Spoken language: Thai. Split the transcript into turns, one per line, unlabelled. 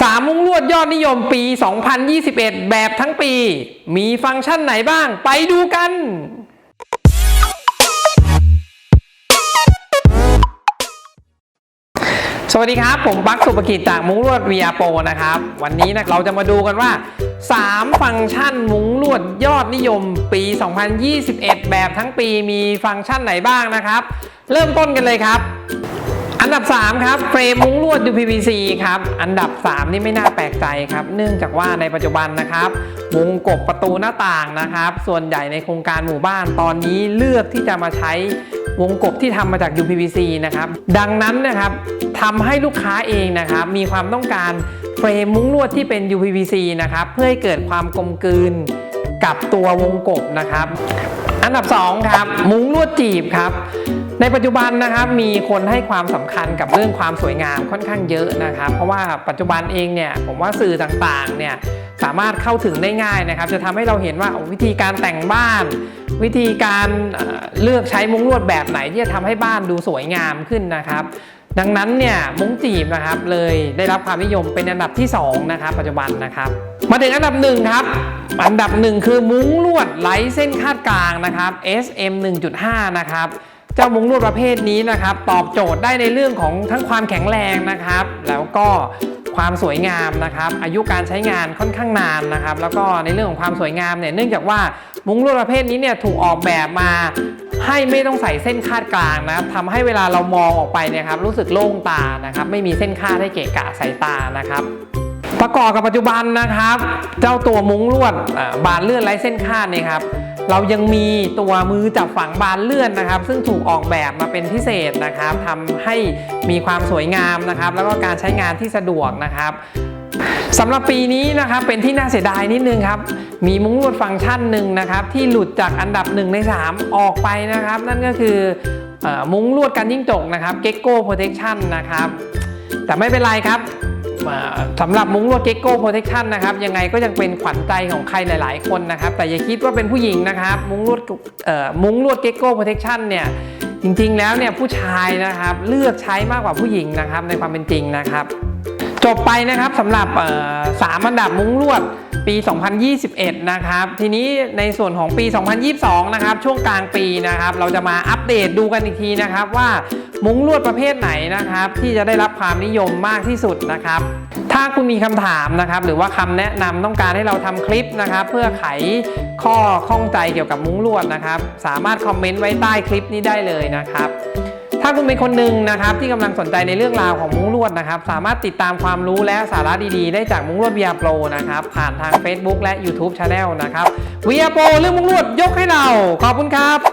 สามมุ้งลวดยอดนิยมปี 2021 แบบทั้งปี มีฟังก์ชันไหนบ้าง ไปดูกัน สวัสดีครับ ผมบักสุภกิจจากมุ้งลวด VR Pro นะครับ วันนี้นะเราจะมาดูกันว่า 3 ฟังก์ชันมุ้งลวดยอดนิยมปี 2021 แบบทั้งปีมีฟังก์ชันไหนบ้างนะครับ เริ่มต้นกันเลยครับ อันดับ 3 ครับเฟรมมุ้งลวด UPVC ครับอันดับ 3 นี่ไม่น่าแปลกใจครับ เนื่องจากว่าในปัจจุบันนะครับวงกบประตูหน้าต่างนะครับ ส่วนใหญ่ในโครงการหมู่บ้านตอนนี้เลือกที่จะมาใช้วงกบที่ทำมาจาก UPVC นะครับ ดังนั้นนะครับทำให้ลูกค้าเองนะครับ มีความต้องการเฟรมมุ้งลวดที่เป็น UPVC นะครับ เพื่อให้เกิดความกลมกลืนกับตัววงกบนะครับ อันดับ 2 ครับ มุ้งลวดจีบครับ ในปัจจุบันนะครับมีคนให้ความสำคัญกับเรื่องความสวยงามค่อนข้างเยอะนะครับ เพราะว่าปัจจุบันเองเนี่ยผมว่าสื่อต่างๆเนี่ยสามารถเข้าถึงได้ง่ายนะครับ จะทำให้เราเห็นว่าวิธีการแต่งบ้าน วิธีการเลือกใช้มุ้งลวดแบบไหนที่จะทำให้บ้านดูสวยงามขึ้นนะครับ ดังนั้นเนี่ยมุ้งจีบนะครับเลยได้รับความนิยมเป็นอันดับที่สองนะครับปัจจุบันนะครับ มาถึงอันดับหนึ่งครับอันดับหนึ่งคือมุ้งลวดไร้เส้นคาดกลางนะครับ SM 1.5 นะครับ เจ้ามุ้งลวดประเภทนี้นะครับ ตอบโจทย์ได้ในเรื่องของทั้งความแข็งแรงนะครับ แล้วก็ความสวยงามนะครับ อายุการใช้งานค่อนข้างนานนะครับ แล้วก็ในเรื่องของความสวยงามเนี่ยเนื่องจากว่ามุ้งลวดประเภทนี้เนี่ยถูกออกแบบมาให้ไม่ต้องใส่เส้นคาดกลางนะครับทำให้เวลาเรามองออกไปเนี่ยครับรู้สึกโล่งตานะครับ ไม่มีเส้นคาดให้เกะกะสายตานะครับ ประกอบกับปัจจุบันนะครับ เจ้าตัวมุ้งลวดบานเลื่อนไร้เส้นคาดเนี่ยครับเรายังมีตัวมือจับฝังบานเลื่อนนะครับ ซึ่งถูกออกแบบมาเป็นพิเศษนะครับทำให้มีความสวยงามนะครับ แล้วก็การใช้งานที่สะดวกนะครับสำหรับปีนี้นะครับเป็นที่น่าเสียดายนิดนึงครับ มีมุ้งลวดฟังก์ชันหนึ่งนะครับ ที่หลุดจากอันดับ1ใน 3 ออกไปนะครับ นั่นก็คืออมุ้งลวดกันยิ่งจกนะครับ Gecko Protection นะครับ แต่ไม่เป็นไรครับ สำหรับมุ้งลวด Gecko Protection นะครับยังไงก็ยังเป็นขวัญใจของใครหลาย ๆ คนนะครับแต่อย่าคิดว่าเป็นผู้หญิงนะครับ มุ้งลวดเอ่อมุ้งลวด Gecko Protection เนี่ยจริง ๆ แล้วเนี่ยผู้ชายนะครับเลือกใช้มากกว่าผู้หญิงนะครับในความเป็นจริงนะครับ จบไปนะครับสำหรับสามอันดับมุ้งลวด ปี 2021 นะครับ ทีนี้ในส่วนของปี 2022 นะครับ ช่วงกลางปีนะครับ เราจะมาอัปเดตดูกันอีกทีนะครับ ว่ามุ้งลวดประเภทไหนนะครับ ที่จะได้รับความนิยมมากที่สุดนะครับ ถ้าคุณมีคำถามนะครับ หรือว่าคำแนะนำต้องการให้เราทำคลิปนะครับ เพื่อไขข้อข้องใจเกี่ยวกับมุ้งลวดนะครับ สามารถคอมเมนต์ไว้ใต้คลิปนี้ได้เลยนะครับาคุณเป็นคนหนึ่งนะครับที่กำลังสนใจในเรื่องราวของมุ้งลวดนะครับ สามารถติดตามความรู้และสาระดีๆ ได้จากมุ้งลวดเบียโปรนะครับผ่านทาง Facebook และ YouTube Channel นะครับเบียโปรเรื่องมุ้งลวดยกให้เรา ขอบคุณครับ